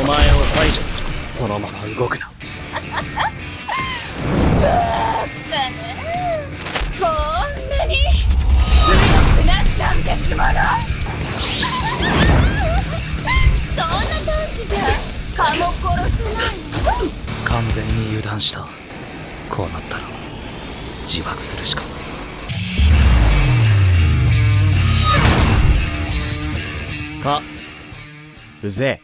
お前を排除する。そのまま動くな。だねこんなに強くなったんですものそんな感じじゃ蚊も殺せないの完全に油断した。こうなったら自爆するしか。か。으세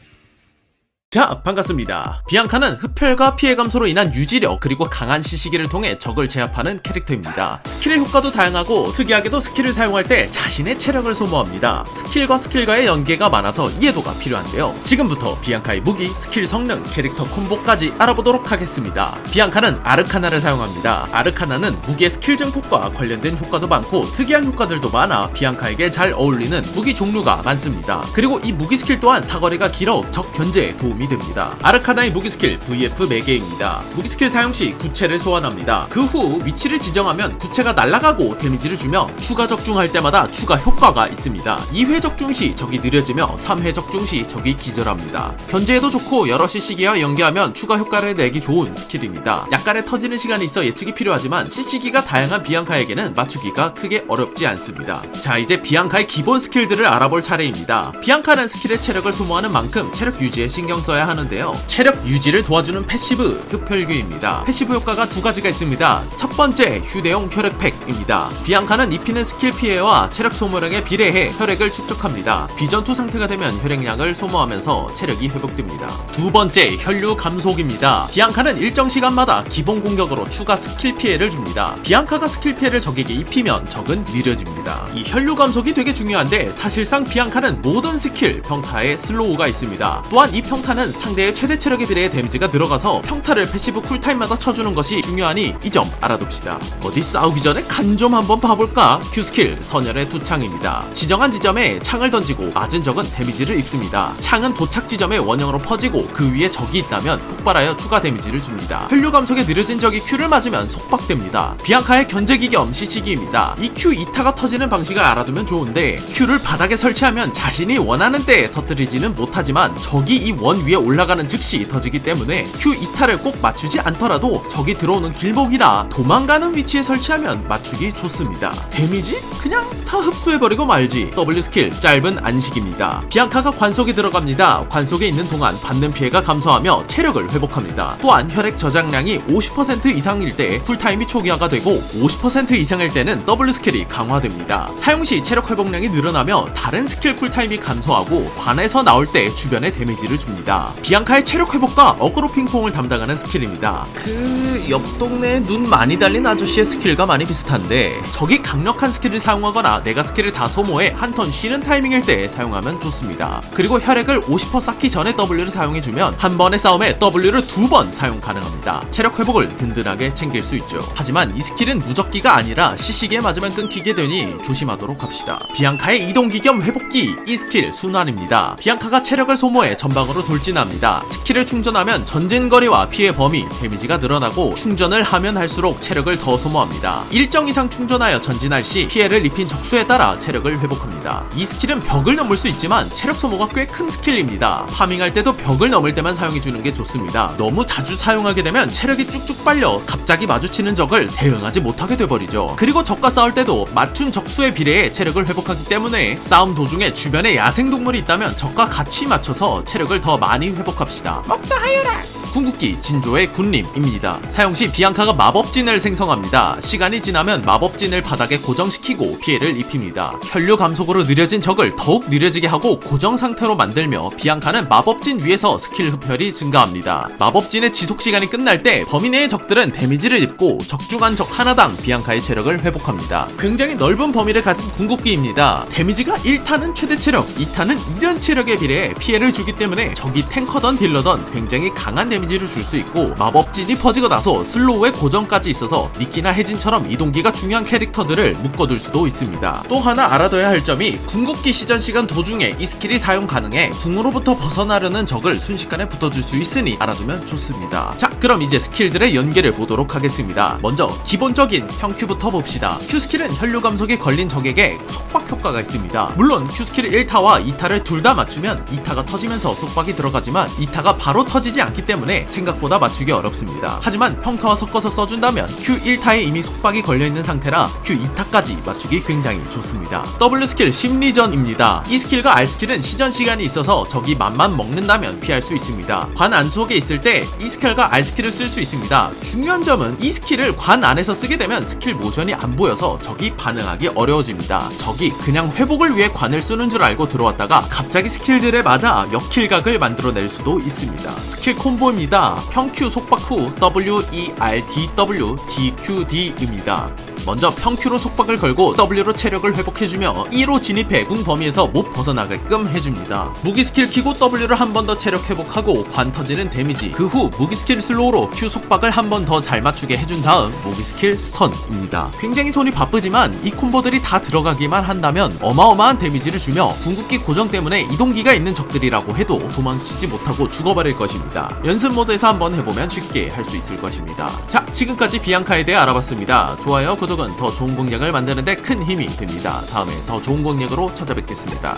자 반갑습니다. 비앙카는 흡혈과 피해 감소로 인한 유지력 그리고 강한 시시기를 통해 적을 제압하는 캐릭터입니다. 스킬의 효과도 다양하고 특이하게도 스킬을 사용할 때 자신의 체력을 소모합니다. 스킬과 스킬과의 연계가 많아서 이해도가 필요한데요. 지금부터 비앙카의 무기, 스킬 성능, 캐릭터 콤보까지 알아보도록 하겠습니다. 비앙카는 아르카나를 사용합니다. 아르카나는 무기의 스킬 증폭과 관련된 효과도 많고 특이한 효과들도 많아 비앙카에게 잘 어울리는 무기 종류가 많습니다. 그리고 이 무기 스킬 또한 사거리가 길어 적 견제에 도움이 됩니다. 아르카나의 무기 스킬 VF 매개입니다. 무기 스킬 사용 시 구체를 소환합니다. 그 후 위치를 지정하면 구체가 날아가고 데미지를 주며 추가 적중할 때마다 추가 효과가 있습니다. 2회 적중 시 적이 느려지며 3회 적중 시 적이 기절합니다. 견제에도 좋고 여러 CC기와 연계하면 추가 효과를 내기 좋은 스킬입니다. 약간의 터지는 시간이 있어 예측이 필요하지만 CC기가 다양한 비앙카에게는 맞추기가 크게 어렵지 않습니다. 자 이제 비앙카의 기본 스킬들을 알아볼 차례입니다. 비앙카는 스킬의 체력을 소모하는 만큼 체력 유지에 신경 써야 하는데요. 체력 유지를 도와주는 패시브 흡혈귀입니다. 패시브 효과가 두 가지가 있습니다. 첫 번째 휴대용 혈액팩입니다. 비앙카는 입히는 스킬 피해와 체력 소모량에 비례해 혈액을 축적합니다. 비전투 상태가 되면 혈액량을 소모하면서 체력이 회복됩니다. 두 번째 혈류 감속입니다. 비앙카는 일정 시간마다 기본 공격으로 추가 스킬 피해를 줍니다. 비앙카가 스킬 피해를 적에게 입히면 적은 느려집니다. 이 혈류 감속이 되게 중요한데 사실상 비앙카는 모든 스킬 평타에 슬로우가 있습니다. 또한 이 평타는 상대의 최대 체력에 비례해 데미지가 들어가서 평타를 패시브 쿨타임마다 쳐주는 것이 중요하니 이 점 알아둡시다. 어디 싸우기 전에 간 좀 한번 봐볼까? Q 스킬 선열의 두 창입니다. 지정한 지점에 창을 던지고 맞은 적은 데미지를 입습니다. 창은 도착 지점에 원형으로 퍼지고 그 위에 적이 있다면 폭발하여 추가 데미지를 줍니다. 혈류 감속에 느려진 적이 Q를 맞으면 속박됩니다. 비앙카의 견제기 겸 CC기입니다. 이 Q 2타가 터지는 방식을 알아두면 좋은데 Q를 바닥에 설치하면 자신이 원하는 때에 터뜨리지는 못하지만 적이 이 원 위에 올라가는 즉시 터지기 때문에 Q 2타를 꼭 맞추지 않더라도 적이 들어오는 길목이나 도망가는 위치에 설치하면 맞추기 좋습니다. 데미지? 그냥 다 흡수해버리고 말지. W 스킬 짧은 안식입니다. 비앙카가 관속에 들어갑니다. 관속에 있는 동안 받는 피해가 감소하며 체력을 회복합니다. 또한 혈액 저장량이 50% 이상일 때 쿨타임이 초기화가 되고 50% 이상일 때는 W 스킬이 강화됩니다. 사용 시 체력 회복량이 늘어나며 다른 스킬 쿨타임이 감소하고 관에서 나올 때 주변에 데미지를 줍 니다. 비앙카의 체력 회복과 어그로 핑퐁을 담당하는 스킬입니다. 그 옆 동네에 눈 많이 달린 아저씨의 스킬과 많이 비슷한데 적이 강력한 스킬을 사용하거나 내가 스킬을 다 소모해 한 턴 쉬는 타이밍일 때 사용하면 좋습니다. 그리고 혈액을 50% 쌓기 전에 W를 사용해주면 한 번의 싸움에 W를 두 번 사용 가능합니다. 체력 회복을 든든하게 챙길 수 있죠. 하지만 이 스킬은 무적기가 아니라 CC기에 맞으면 끊기게 되니 조심하도록 합시다. 비앙카의 이동기 겸 회복기 이 스킬 순환입니다. 비앙카가 체력을 소모해 전방으로 돌 진합니다. 스킬을 충전하면 전진거리와 피해 범위, 데미지가 늘어나고 충전을 하면 할수록 체력을 더 소모합니다. 일정 이상 충전하여 전진할 시 피해를 입힌 적수에 따라 체력을 회복합니다. 이 스킬은 벽을 넘을 수 있지만 체력 소모가 꽤 큰 스킬입니다. 파밍할 때도 벽을 넘을 때만 사용해주는 게 좋습니다. 너무 자주 사용하게 되면 체력이 쭉쭉 빨려 갑자기 마주치는 적을 대응하지 못하게 돼버리죠. 그리고 적과 싸울 때도 맞춘 적수에 비례해 체력을 회복하기 때문에 싸움 도중에 주변에 야생동물이 있다면 적과 같이 맞춰서 체력을 더 많이 회복합시다. 먹다 하여라! 궁극기 진조의 군림입니다. 사용 시 비앙카가 마법진을 생성합니다. 시간이 지나면 마법진을 바닥에 고정시키고 피해를 입힙니다. 혈류 감속으로 느려진 적을 더욱 느려지게 하고 고정 상태로 만들며 비앙카는 마법진 위에서 스킬 흡혈이 증가합니다. 마법진의 지속 시간이 끝날 때 범위 내의 적들은 데미지를 입고 적중한 적 하나당 비앙카의 체력을 회복합니다. 굉장히 넓은 범위를 가진 궁극기입니다. 데미지가 1타는 최대 체력, 2타는 이런 체력에 비례해 피해를 주기 때문에 적이 탱커던 딜러던 굉장히 강한 데미지 데미지를 줄 수 있고 마법진이 퍼지고 나서 슬로우의 고정까지 있어서 니키나 혜진처럼 이동기가 중요한 캐릭터들을 묶어둘 수도 있습니다. 또 하나 알아둬야 할 점이 궁극기 시전 시간 도중에 이 스킬이 사용 가능해 궁으로부터 벗어나려는 적을 순식간에 붙어줄 수 있으니 알아두면 좋습니다. 자 그럼 이제 스킬들의 연계를 보도록 하겠습니다. 먼저 기본적인 평큐부터 봅시다. Q 스킬은 혈류 감속에 걸린 적에게 속박 효과가 있습니다. 물론 Q 스킬 1타와 2타를 둘 다 맞추면 2타가 터지면서 속박이 들어가지만 2타가 바로 터지지 않기 때문에 생각보다 맞추기 어렵습니다. 하지만 평타와 섞어서 써준다면 Q 1타에 이미 속박이 걸려있는 상태라 Q 2타까지 맞추기 굉장히 좋습니다. W 스킬 심리전입니다. 이 스킬과 R 스킬은 시전 시간이 있어서 적이 맘만 먹는다면 피할 수 있습니다. 관 안속에 있을 때 이 스킬과 R 스킬을 쓸 수 있습니다. 중요한 점은 이 스킬을 관 안에서 쓰게 되면 스킬 모션이 안 보여서 적이 반응하기 어려워집니다. 적이 그냥 회복을 위해 관을 쓰는 줄 알고 들어왔다가 갑자기 스킬들에 맞아 역킬각을 만들어낼 수도 있습니다. 스킬 콤보입니다. 평큐 속박 후 W E R D W D Q D입니다. 먼저 평큐로 속박을 걸고 W로 체력을 회복해주며 E로 진입해 궁 범위에서 못 벗어나게끔 해줍니다. 무기 스킬 키고 W를 한 번 더 체력 회복하고 관 터지는 데미지 그 후 무기 스킬 슬로우로 Q 속박을 한 번 더 잘 맞추게 해준 다음 무기 스킬 스턴입니다. 굉장히 손이 바쁘지만 이 콤보들이 다 들어가기만 한다면 어마어마한 데미지를 주며 궁극기 고정 때문에 이동기가 있는 적들이라고 해도 도망치지 못하고 죽어버릴 것입니다. 연습 모드에서 한번 해보면 쉽게 할 수 있을 것입니다. 자 지금까지 비앙카에 대해 알아봤습니다. 좋아요 구 독은 더 좋은 공략을 만드는데 큰 힘이 됩니다. 다음에 더 좋은 공략으로 찾아뵙겠습니다.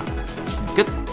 끝